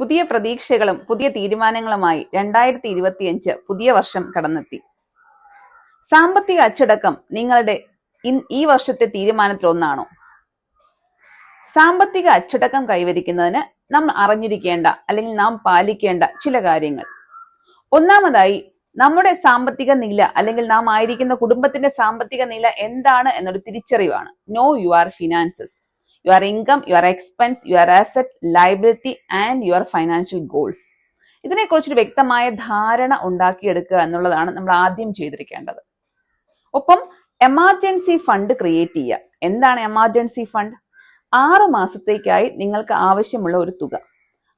പുതിയ പ്രതീക്ഷകളും പുതിയ തീരുമാനങ്ങളുമായി രണ്ടായിരത്തി ഇരുപത്തിയഞ്ച് പുതിയ വർഷം കടന്നെത്തി. സാമ്പത്തിക അച്ചടക്കം നിങ്ങളുടെ ഈ വർഷത്തെ തീരുമാനത്തിലൊന്നാണോ സാമ്പത്തിക അച്ചടക്കം കൈവരിക്കുന്നതിന് നാം അറിഞ്ഞിരിക്കേണ്ട അല്ലെങ്കിൽ നാം പാലിക്കേണ്ട ചില കാര്യങ്ങൾ. ഒന്നാമതായി നമ്മുടെ സാമ്പത്തിക നില അല്ലെങ്കിൽ നാം ആയിരിക്കുന്ന കുടുംബത്തിന്റെ സാമ്പത്തിക നില എന്താണ് എന്നൊരു തിരിച്ചറിവാണ്. Know your finances your income your expense your asset liability and your financial goals ഇതിനെക്കുറിച്ചൊരു വ്യക്തമായ ധാരണ ഉണ്ടാക്കിയെടുക്കുക എന്നുള്ളതാണ് നമ്മൾ ആദ്യം ചെയ്തിരിക്കേണ്ടത്. ഒപ്പം എമർജൻസി ഫണ്ട് ക്രിയേറ്റ് ചെയ്യുക. എന്താണ് എമർജൻസി ഫണ്ട് ആറ് മാസത്തേക്കായി നിങ്ങൾക്ക് ആവശ്യമുള്ള ഒരു തുക.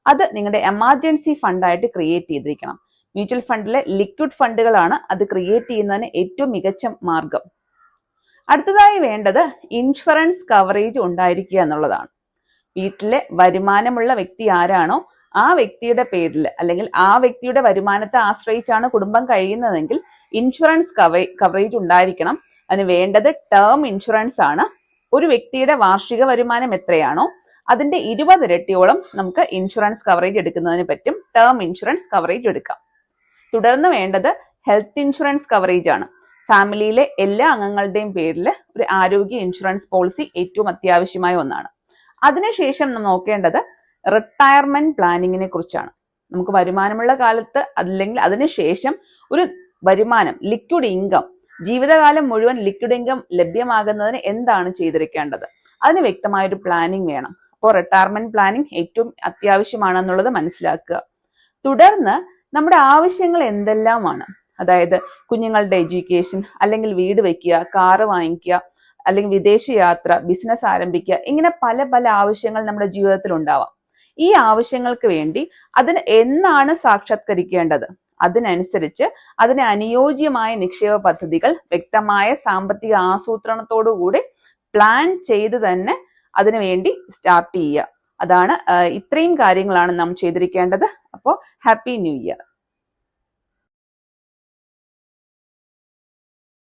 അത് നിങ്ങളുടെ എമർജൻസി ഫണ്ടായിട്ട് ക്രിയേറ്റ് ചെയ്തിരിക്കണം. മ്യൂച്വൽ ഫണ്ടിലെ ലിക്വിഡ് ഫണ്ടുകളാണ് അത് ക്രിയേറ്റ് ചെയ്യുന്നതിന് ഏറ്റവും മികച്ച മാർഗം. അടുത്തതായി വേണ്ടത് ഇൻഷുറൻസ് കവറേജ് ഉണ്ടായിരിക്കുക എന്നുള്ളതാണ്. വീട്ടിലെ വരുമാനമുള്ള വ്യക്തി ആരാണോ ആ വ്യക്തിയുടെ പേരിൽ അല്ലെങ്കിൽ ആ വ്യക്തിയുടെ വരുമാനത്തെ ആശ്രയിച്ചാണ് കുടുംബം കഴിയുന്നതെങ്കിൽ ഇൻഷുറൻസ് കവറേജ് ഉണ്ടായിരിക്കണം. അതിന് വേണ്ടത് ടേം ഇൻഷുറൻസ് ആണ്. ഒരു വ്യക്തിയുടെ വാർഷിക വരുമാനം എത്രയാണോ അതിന്റെ ഇരുപത് ഇരട്ടിയോളം നമുക്ക് ഇൻഷുറൻസ് കവറേജ് എടുക്കുന്നതിന് പറ്റും. ടേം ഇൻഷുറൻസ് കവറേജ് എടുക്കാം. തുടർന്ന് വേണ്ടത് ഹെൽത്ത് ഇൻഷുറൻസ് കവറേജ് ആണ്. ഫാമിലിയിലെ എല്ലാ അംഗങ്ങളുടെയും പേരിൽ ഒരു ആരോഗ്യ ഇൻഷുറൻസ് പോളിസി ഏറ്റവും അത്യാവശ്യമായ ഒന്നാണ്. അതിനുശേഷം നോക്കേണ്ടത് റിട്ടയർമെന്റ് പ്ലാനിങ്ങിനെ കുറിച്ചാണ്. നമുക്ക് വരുമാനമുള്ള കാലത്ത് അല്ലെങ്കിൽ അതിനുശേഷം ഒരു വരുമാനം ലിക്വിഡ് ഇൻകം ജീവിതകാലം മുഴുവൻ ലിക്വിഡ് ഇൻകം ലഭ്യമാകുന്നതിന് എന്താണ് ചെയ്തിരിക്കേണ്ടത്? അതിന് വ്യക്തമായ ഒരു പ്ലാനിങ് വേണം. അപ്പോൾ റിട്ടയർമെന്റ് പ്ലാനിങ് ഏറ്റവും അത്യാവശ്യമാണെന്നുള്ളത് മനസ്സിലാക്കുക. തുടർന്ന് നമ്മുടെ ആവശ്യങ്ങൾ എന്തെല്ലാമാണ്? അതായത് കുഞ്ഞുങ്ങളുടെ എഡ്യൂക്കേഷൻ അല്ലെങ്കിൽ വീട് വയ്ക്കുക കാറ് വാങ്ങിക്കുക അല്ലെങ്കിൽ വിദേശ യാത്ര ബിസിനസ് ആരംഭിക്കുക ഇങ്ങനെ പല പല ആവശ്യങ്ങൾ നമ്മുടെ ജീവിതത്തിൽ ഉണ്ടാവാം. ഈ ആവശ്യങ്ങൾക്ക് വേണ്ടി അതിന് എന്നാണ് സാക്ഷാത്കരിക്കേണ്ടത്? അതിനനുസരിച്ച് അതിന് അനുയോജ്യമായ നിക്ഷേപ പദ്ധതികൾ വ്യക്തമായ സാമ്പത്തിക ആസൂത്രണത്തോടുകൂടി പ്ലാൻ ചെയ്ത് തന്നെ അതിനുവേണ്ടി സ്റ്റാർട്ട് ചെയ്യുക. അതാണ് ഇത്രയും കാര്യങ്ങളാണ് നാം ചെയ്തിരിക്കേണ്ടത്. അപ്പോൾ ഹാപ്പി ന്യൂ ഇയർ